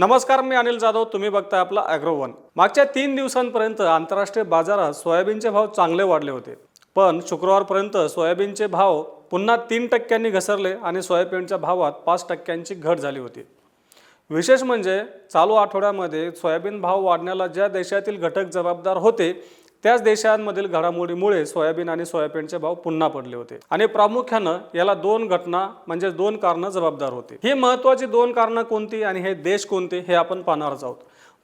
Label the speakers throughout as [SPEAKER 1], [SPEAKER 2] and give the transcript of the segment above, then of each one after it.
[SPEAKER 1] नमस्कार मी अनिल जाधव. तुम्ही बघताय आपला ॲग्रोवन मागच्या तीन दिवसांपर्यंत आंतरराष्ट्रीय बाजारात सोयाबीनचे भाव चांगले वाढले होते. पण शुक्रवारपर्यंत सोयाबीनचे भाव पुन्हा तीन टक्क्यांनी घसरले आणि सोयाबीनच्या भावात पाच टक्क्यांची घट झाली होती. विशेष म्हणजे चालू आठवड्यामध्ये सोयाबीन भाव वाढण्याला ज्या देशातील घटक जबाबदार होते त्याच देशांमधील घडामोडीमुळे सोयाबीन आणि सोयाबीनचे भाव पुन्हा पडले होते. आणि प्रामुख्यानं याला दोन घटना म्हणजे दोन कारणं जबाबदार होती. ही महत्त्वाची दोन कारणं कोणती आणि हे देश कोणते हे आपण पाहणारच आहोत.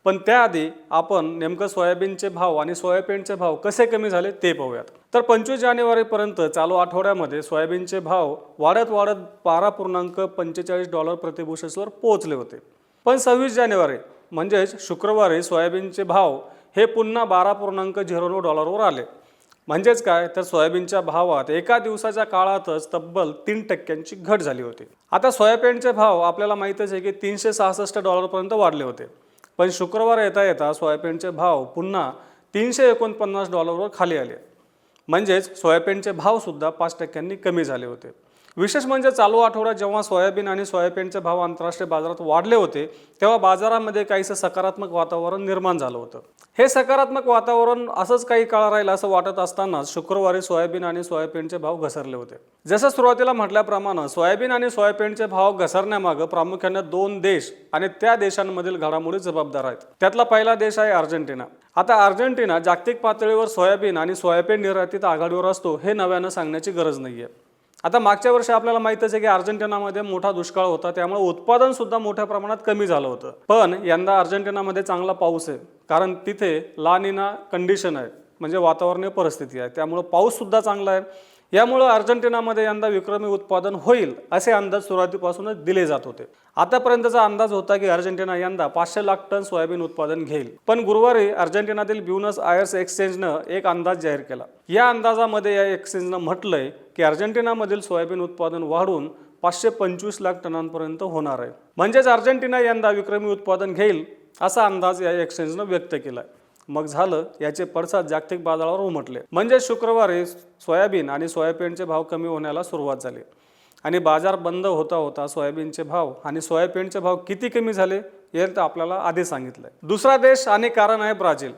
[SPEAKER 1] पण त्याआधी आपण नेमकं सोयाबीनचे भाव आणि सोयाबीनचे भाव कसे कमी झाले ते पाहूयात. तर पंचवीस जानेवारीपर्यंत चालू आठवड्यामध्ये सोयाबीनचे भाव वाढत वाढत बारा पूर्णांक पंचेचाळीस डॉलर प्रतिभूषेसवर पोहोचले होते. पण सव्वीस जानेवारी म्हणजेच शुक्रवारी सोयाबीनचे भाव हे पुन्हा बारा पूर्णांक झिरो नऊ डॉलरवर आले. म्हणजेच काय? तर सोयाबीनच्या भावात एका दिवसाच्या काळातच तब्बल तीन टक्क्यांची घट झाली होती. आता सोयाबीनचे भाव आपल्याला माहीतच आहे की तीनशे सहासष्ट डॉलरपर्यंत वाढले होते. पण शुक्रवार येता येता सोयाबीनचे भाव पुन्हा तीनशे एकोणपन्नास डॉलरवर खाली आले. म्हणजेच सोयाबीनचे भावसुद्धा पाच टक्क्यांनी कमी झाले होते. विशेष म्हणजे चालू आठवडा जेव्हा सोयाबीन आणि सोयाबीनचे भाव आंतरराष्ट्रीय बाजारात वाढले होते तेव्हा बाजारामध्ये काहीसं सकारात्मक वातावरण निर्माण झालं होतं. हे सकारात्मक वातावरण असंच काही काळ राहील असं वाटत असतानाच शुक्रवारी सोयाबीन आणि सोयाबीनचे भाव घसरले होते. जसं सुरुवातीला म्हटल्याप्रमाणे सोयाबीन आणि सोयाबीनचे भाव घसरण्यामागं प्रामुख्याने दोन देश आणि त्या देशांमधील घडामोडी जबाबदार आहेत. त्यातला पहिला देश आहे अर्जेंटिना. आता अर्जेंटिना जागतिक पातळीवर सोयाबीन आणि सोयाबीन निर्यातीत आघाडीवर असतो हे नव्यानं सांगण्याची गरज नाहीये. आता मागच्या वर्षी आपल्याला माहीतच आहे की अर्जेंटिनामध्ये मोठा दुष्काळ होता त्यामुळे उत्पादन सुद्धा मोठ्या प्रमाणात कमी झालं होतं. पण यंदा अर्जेंटिनामध्ये चांगला पाऊस आहे कारण तिथे लानिना कंडिशन आहे म्हणजे वातावरणीय परिस्थिती आहे त्यामुळं पाऊस सुद्धा चांगला आहे. यामुळं अर्जेंटिनामध्ये यंदा विक्रमी उत्पादन होईल असे अंदाज सुरुवातीपासूनच दिले जात होते. आतापर्यंतचा अंदाज होता की अर्जेंटिना यंदा पाचशे लाख टन सोयाबीन उत्पादन घेईल. पण गुरुवारी अर्जेंटिनातील ब्युनस आयर्स एक्सचेंजनं एक अंदाज जाहीर केला. या अंदाजामध्ये या एक्सचेंजनं म्हटलंय की अर्जेंटिनामधील सोयाबीन उत्पादन वाढून पाचशे पंचवीस लाख टनांपर्यंत होणार आहे. म्हणजेच अर्जेंटिना यंदा विक्रमी उत्पादन घेईल असा अंदाज या एक्सचेंजनं व्यक्त केला आहे मग झालं याचे पडसाद जागतिक बाजारावर उमटले. म्हणजे शुक्रवारी सोयाबीन आणि सोयाबीनचे भाव कमी होण्याला सुरुवात झाली. आणि बाजार बंद होता होता सोयाबीनचे भाव आणि सोयाबीनचे भाव किती कमी झाले हे तर आपल्याला आधी सांगितलंय. दुसरा देश आणि कारण आहे ब्राझील.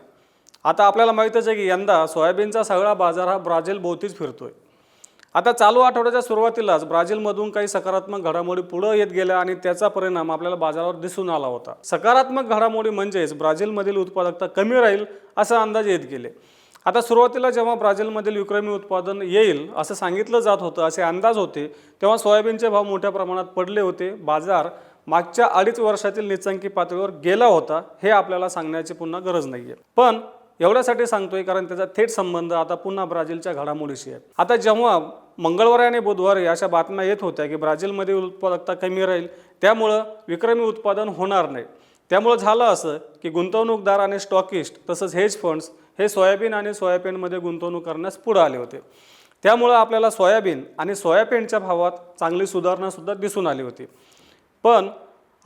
[SPEAKER 1] आता आपल्याला माहीतच आहे की यंदा सोयाबीनचा सगळा बाजार हा ब्राझील भोवतीच फिरतोय. आता चालू आठवड्याच्या सुरुवातीलाच ब्राझीलमधून काही सकारात्मक घडामोडी पुढं येत गेल्या आणि त्याचा परिणाम आपल्याला बाजारावर दिसून आला होता. सकारात्मक घडामोडी म्हणजेच ब्राझीलमधील उत्पादकता कमी राहील असा अंदाज येत गेले. आता सुरुवातीला जेव्हा ब्राझीलमधील विक्रमी उत्पादन येईल असं सांगितलं जात होतं असे अंदाज होते तेव्हा सोयाबीनचे भाव मोठ्या प्रमाणात पडले होते. बाजार मागच्या अडीच वर्षातील निचांकी पातळीवर गेला होता हे आपल्याला सांगण्याची पुन्हा गरज नाही आहे पण एवढ्यासाठी सांगतोय कारण त्याचा थेट संबंध आता पुन्हा ब्राझीलच्या घडामोडीशी आहे. आता जेव्हा मंगळवारी आणि बुधवारी अशा बातम्या येत होत्या की ब्राझीलमध्ये उत्पादकता कमी राहील त्यामुळं विक्रमी उत्पादन होणार नाही. त्यामुळं झालं असं की गुंतवणूकदार आणि स्टॉकिस्ट तसंच हेज फंड्स हे सोयाबीन आणि सोयाबीनमध्ये गुंतवणूक करण्यास पुढे आले होते. त्यामुळं आपल्याला सोयाबीन आणि सोयाबीनच्या भावात चांगली सुधारणासुद्धा दिसून आली होती. पण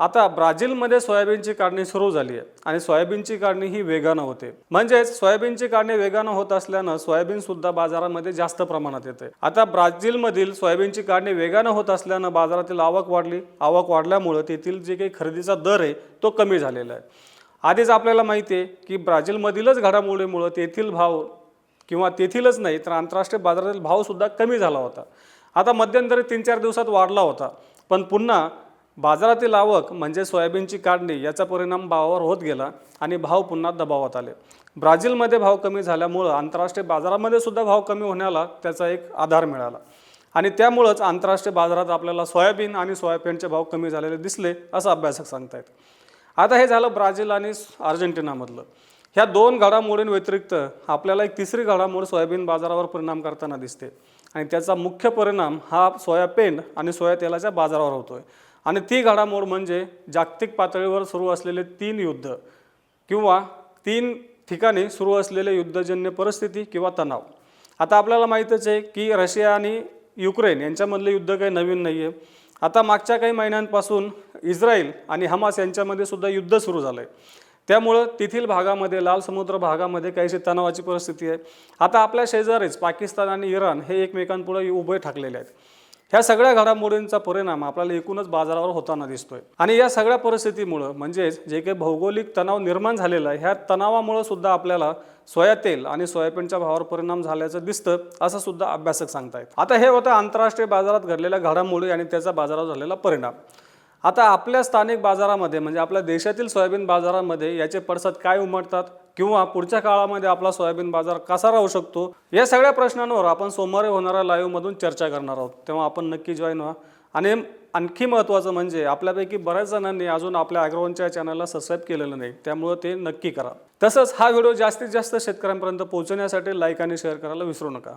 [SPEAKER 1] आता ब्राझीलमध्ये सोयाबीनची काढणी सुरू झाली आहे आणि सोयाबीनची काढणी ही वेगानं होते. म्हणजेच सोयाबीनची काढणी वेगानं होत असल्यानं सोयाबीन सुद्धा बाजारामध्ये जास्त प्रमाणात येते. आता ब्राझीलमधील सोयाबीनची काढणी वेगानं होत असल्यानं बाजारातील आवक वाढली. आवक वाढल्यामुळं तेथील जे काही खरेदीचा दर आहे तो कमी झालेला आहे. आधीच आपल्याला माहिती आहे की ब्राझीलमधीलच घडामोडीमुळं तेथील भाव किंवा तेथीलच नाही तर आंतरराष्ट्रीय बाजारातील भावसुद्धा कमी झाला होता. आता मध्यंतरी तीन चार दिवसात वाढला होता. पण पुन्हा बाजारातील आवक म्हणजे सोयाबीनची काढणी याचा परिणाम भावावर होत गेला आणि भाव पुन्हा दबावात आले. ब्राझीलमध्ये भाव कमी झाल्यामुळं आंतरराष्ट्रीय बाजारामध्ये सुद्धा भाव कमी होण्याला त्याचा एक आधार मिळाला. आणि त्यामुळंच आंतरराष्ट्रीय बाजारात आपल्याला सोयाबीन आणि सोयाबीनचे भाव कमी झालेले दिसले असं अभ्यासक सांगतायत. आता हे झालं ब्राझील आणि अर्जेंटिनामधलं. ह्या दोन घडामोडींव्यतिरिक्त आपल्याला एक तिसरी घडामोड सोयाबीन बाजारावर परिणाम करताना दिसते. आणि त्याचा मुख्य परिणाम हा सोयाबीन आणि सोया तेलाच्या बाजारावर होतोय. आणि ती घडामोड म्हणजे जागतिक पातळीवर सुरू असलेले तीन युद्ध किंवा तीन ठिकाणी सुरू असलेले युद्धजन्य परिस्थिती किंवा तणाव. आता आपल्याला माहीतच आहे की रशिया आणि युक्रेन यांच्यामधले युद्ध काही नवीन नाही आहे आता मागच्या काही महिन्यांपासून इस्रायल आणि हमास यांच्यामध्ये सुद्धा युद्ध सुरू झालं आहे त्यामुळं तेथील भागामध्ये लाल समुद्र भागामध्ये काहीशी तणावाची परिस्थिती आहे. आता आपल्या शेजारीच पाकिस्तान आणि इराण हे एकमेकांपुढे उभे ठाकलेले आहेत. ह्या सगळ्या घडामोडींचा परिणाम आपल्याला एकूणच बाजारावर होताना दिसतोय. आणि या सगळ्या परिस्थितीमुळं म्हणजेच जे काही भौगोलिक तणाव निर्माण झालेला आहे ह्या तणावामुळं सुद्धा आपल्याला सोया तेल आणि सोयाबीनच्या भावावर परिणाम झाल्याचं दिसतं असं सुद्धा अभ्यासक सांगतायत. आता हे होतं आंतरराष्ट्रीय बाजारात घडलेल्या घडामोडी आणि त्याचा बाजारावर झालेला परिणाम. आता आपल्या स्थानिक बाजारामध्ये म्हणजे आपल्या देशातील सोयाबीन बाजारामध्ये याचे पडसाद काय उमटतात किंवा पुढच्या काळामध्ये आपला सोयाबीन बाजार कसा राहू शकतो या सगळ्या प्रश्नांवर आपण सोमवारी होणाऱ्या लाईव्हमधून चर्चा करणार आहोत. तेव्हा आपण नक्की जॉईन व्हा. आणि आणखी महत्त्वाचं म्हणजे आपल्यापैकी बऱ्याच जणांनी अजून आपल्या ॲग्रोवनच्या चॅनलला सबस्क्राईब केलेलं नाही त्यामुळं ते नक्की करा. तसंच हा व्हिडिओ जास्तीत जास्त शेतकऱ्यांपर्यंत पोहोचवण्यासाठी लाईक आणि शेअर करायला विसरू नका.